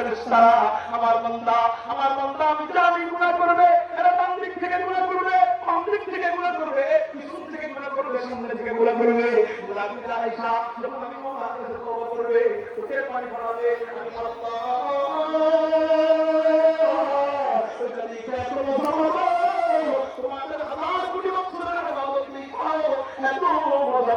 ফেরেশতারা আমার বান্দা আমার বান্দা আমি জানি গুনাহ করবে, এরা ডান দিক থেকে গুনাহ করবে? বাম দিক থেকে গুনাহ করবে? পিছন থেকে গুনাহ করবে, সামনে থেকে গুনাহ করবে। গুনাহগার আয়েশা যখন আমি মোহাম্মদ কাছে তওবা করবে, চোখের পানি পড়াবে, আমি আল্লাহ তোমাদের হাজার কোটি বছরের ইবাদত নেই এত মজা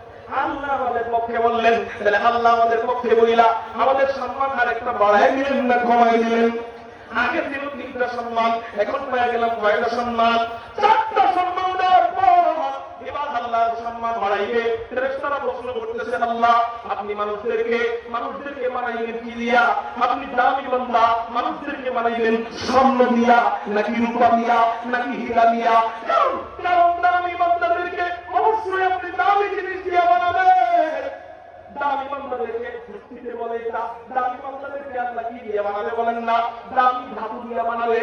আপনি মানুষদেরকে মানুষদেরকে বানাইবেন কি দিয়া? আপনি দামি মানুষদেরকে বানাইবেন স্বর্ণ দিয়া, নাকি রূপা দিয়া, নাকি হীরা দিয়া কারণ দামি বান্দাদেরকে অবশ্যই আপনি দামি জিনিস দিয়া বানাবেন দামি বান্দাদেরকে বলে এটা দামি বান্দাদেরকে আল্লাহ কি দিয়ে বানালে বলেন না দামি ধাতু দিয়ে বানাবে।